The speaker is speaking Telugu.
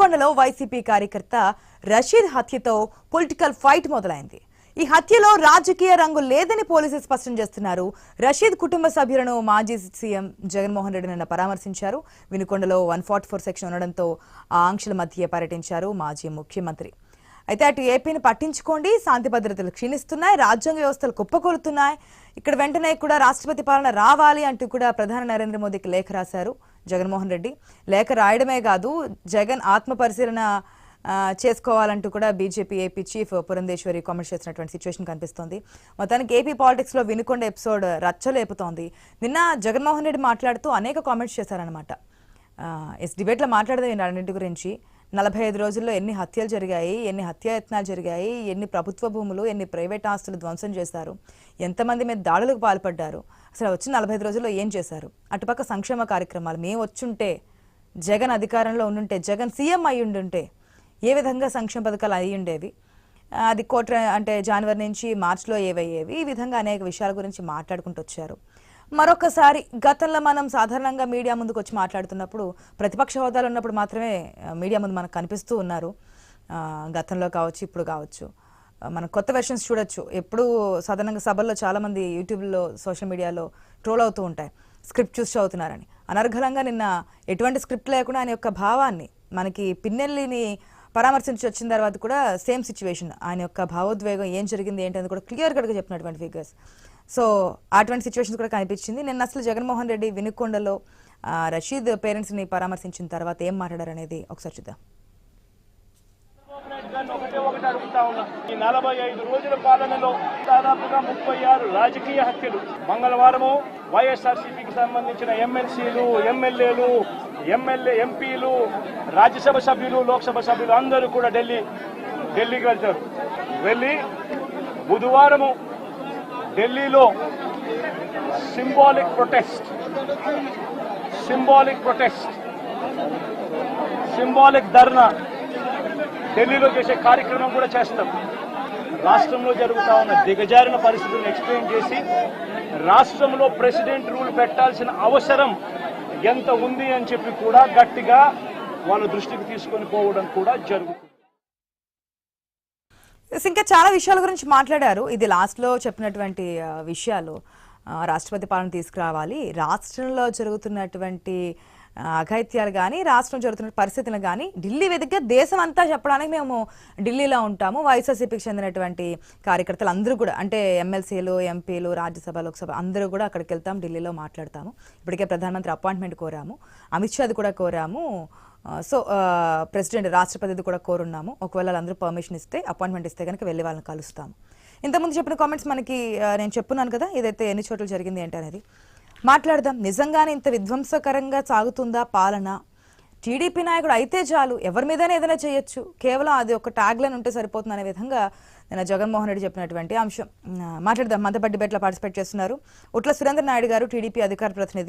వినుకొండలో వైసీపీ కార్యకర్త రషీద్ హత్యతో పొలిటికల్ ఫైట్ మొదలైంది. ఈ హత్యలో రాజకీయ రంగు లేదని పోలీసులు స్పష్టం చేస్తున్నారు. రషీద్ కుటుంబ సభ్యులను మాజీ సీఎం జగన్మోహన్ రెడ్డి నిన్న పరామర్శించారు. వినుకొండలో వన్ ఫార్టీ ఫోర్ సెక్షన్ ఉండడంతో ఆ ఆంక్షల మధ్య పర్యటించారు మాజీ ముఖ్యమంత్రి. అయితే అటు ఏపీని పట్టించుకోండి. శాంతి భద్రతలు క్షీణిస్తున్నాయి. రాజ్యాంగ వ్యవస్థలు కుప్పకూలుతున్నాయి. ఇక్కడ వెంటనే కూడా రాష్ట్రపతి పాలన రావాలి అంటూ కూడా ప్రధాని నరేంద్ర మోదీకి లేఖ రాశారు. జగన్మోహన్ రెడ్డి. లేఖ రాయడమే కాదు జగన్ ఆత్మ పరిశీలన చేసుకోవాలంటూ కూడా BJP AP chief Purandeswari comment చేసినటువంటి సిచ్యువేషన్ కనిపిస్తోంది. మొత్తానికి ఏపీ పాలిటిక్స్లో వినుకొండ ఎపిసోడ్ రచ్చలేపుతోంది. నిన్న జగన్మోహన్ రెడ్డి మాట్లాడుతూ అనేక కామెంట్స్ చేశారనమాట ఎస్ డిబేట్లో మాట్లాడదాం ఈ రెండింటి గురించి. నలభై ఐదు రోజుల్లో ఎన్ని హత్యలు జరిగాయి ఎన్ని హత్యాయత్నాలు జరిగాయి ఎన్ని ప్రభుత్వ భూములు ఎన్ని ప్రైవేట్ ఆస్తులు ధ్వంసం చేశారు ఎంతమంది మీద దాడులకు పాల్పడ్డారు అసలు వచ్చిన నలభై ఐదు రోజుల్లో ఏం చేశారు? అటుపక్క సంక్షేమ కార్యక్రమాలు మేము వచ్చుంటే జగన్ అధికారంలో ఉండుంటే జగన్ సీఎం అయి ఉండుంటే ఏ విధంగా సంక్షేమ పథకాలు అయి ఉండేవి అది కోట అంటే జనవరి నుంచి మార్చిలో ఏవయ్యేవి? ఈ విధంగా అనేక విషయాల గురించి మాట్లాడుకుంటూ వచ్చారు. మరొకసారి గతంలో మనం సాధారణంగా మీడియా ముందుకు వచ్చి మాట్లాడుతున్నప్పుడు ప్రతిపక్ష హోదాలు ఉన్నప్పుడు మాత్రమే మీడియా ముందు మనకు కనిపిస్తూ ఉన్నారు. గతంలో కావచ్చు ఇప్పుడు కావచ్చు. మనం కొత్త వెర్షన్స్ చూడొచ్చు. ఎప్పుడు సాధారణంగా సభల్లో చాలామంది యూట్యూబ్లో సోషల్ మీడియాలో ట్రోల్ అవుతూ ఉంటాయి. స్క్రిప్ట్ చూసి చదువుతున్నారని. అనర్ఘలంగా నిన్న ఎటువంటి స్క్రిప్ట్ లేకుండా ఆయన యొక్క భావాన్ని మనకి పిన్నెల్లిని పరామర్శించి వచ్చిన తర్వాత కూడా సేమ్ సిచ్యువేషన్. ఆయన యొక్క భావోద్వేగం ఏం జరిగింది ఏంటి అని కూడా క్లియర్ కట్గా చెప్పినటువంటి ఫిగర్స్ సో అటువంటి సిచ్యువేషన్స్ కూడా కనిపించింది. నిన్న అసలు జగన్మోహన్ రెడ్డి వినుకొండలో ఆ, రషీద్ పేరెంట్స్ని పరామర్శించిన తర్వాత ఏం మాట్లాడారు అనేది ఒకసారి చూద్దాం. ఒకటే ఒకటి అడుగుతా ఉన్నా ఈ నలభై ఐదు రోజుల పాలనలో దాదాపుగా ముప్పై ఆరు రాజకీయ హత్యలు మంగళవారము వైఎస్ఆర్సీపీకి సంబంధించిన ఎమ్మెల్సీలు ఎమ్మెల్యేలు ఎమ్మెల్యే ఎంపీలు రాజ్యసభ సభ్యులు లోక్సభ సభ్యులు అందరూ కూడా ఢిల్లీ ఢిల్లీకి వెళ్తారు. వెళ్ళి బుధవారము ఢిల్లీలో symbolic protest symbolic protest symbolic dharna. ఢిల్లీలో చేసే కార్యక్రమం కూడా చేస్తాం. రాష్ట్రంలో జరుగుతా ఉన్న దిగజారిన పరిస్థితులను ఎక్స్ప్లెయిన్ చేసి రాష్ట్రంలో ప్రెసిడెంట్ రూల్ పెట్టాల్సిన అవసరం ఎంత ఉంది అని చెప్పి కూడా గట్టిగా వాళ్ళ దృష్టికి తీసుకొని పోవడం కూడా జరుగుతుంది. ఇంకా చాలా విషయాల గురించి మాట్లాడారు. ఇది లాస్ట్లో చెప్పినటువంటి విషయాలు. రాష్ట్రపతి పాలన తీసుకురావాలి. రాష్ట్రంలో జరుగుతున్నటువంటి అఘైత్యాలు అఘాయిత్యాలు కానీ రాష్ట్రం జరుగుతున్న పరిస్థితులు కానీ ఢిల్లీ వేదికగా దేశం అంతా చెప్పడానికి మేము ఢిల్లీలో ఉంటాము. వైఎస్ఆర్సీపీకి చెందినటువంటి కార్యకర్తలు అందరూ కూడా అంటే ఎమ్మెల్సీలు ఎంపీలు రాజ్యసభ లోక్సభ అందరూ కూడా అక్కడికి వెళ్తాం ఢిల్లీలో మాట్లాడతాము. ఇప్పటికే ప్రధానమంత్రి అపాయింట్మెంట్ కోరాము. అమిత్ షాది కూడా కోరాము. సో ప్రెసిడెంట్ రాష్ట్రపతిది కూడా కోరున్నాము. ఒకవేళ వాళ్ళందరూ పర్మిషన్ ఇస్తే అపాయింట్మెంట్ ఇస్తే కనుక వెళ్ళి వాళ్ళని కలుస్తాము. ఇంతకుముందు చెప్పిన కామెంట్స్ మనకి నేను చెప్పున్నాను కదా ఇదైతే ఎన్ని చోట్ల జరిగింది ఏంటి అనేది. మాట్లాడదాం. నిజంగానే ఇంత విధ్వంసకరంగా సాగుతుందా పాలన? టీడీపీ నాయకుడు అయితే చాలు. ఎవరి మీదైనా ఏదైనా చేయొచ్చు. కేవలం అది ఒక ట్యాగ్లైన్ ఉంటే సరిపోతుంది అనే విధంగా నేను జగన్మోహన్ రెడ్డి చెప్పినటువంటి అంశం. మాట్లాడదాం. మనతో డిబేట్లో పార్టిసిపేట్ చేస్తున్నారు. ఉట్ల సురేంద్ర నాయుడు గారు టీడీపీ అధికార ప్రతినిధి.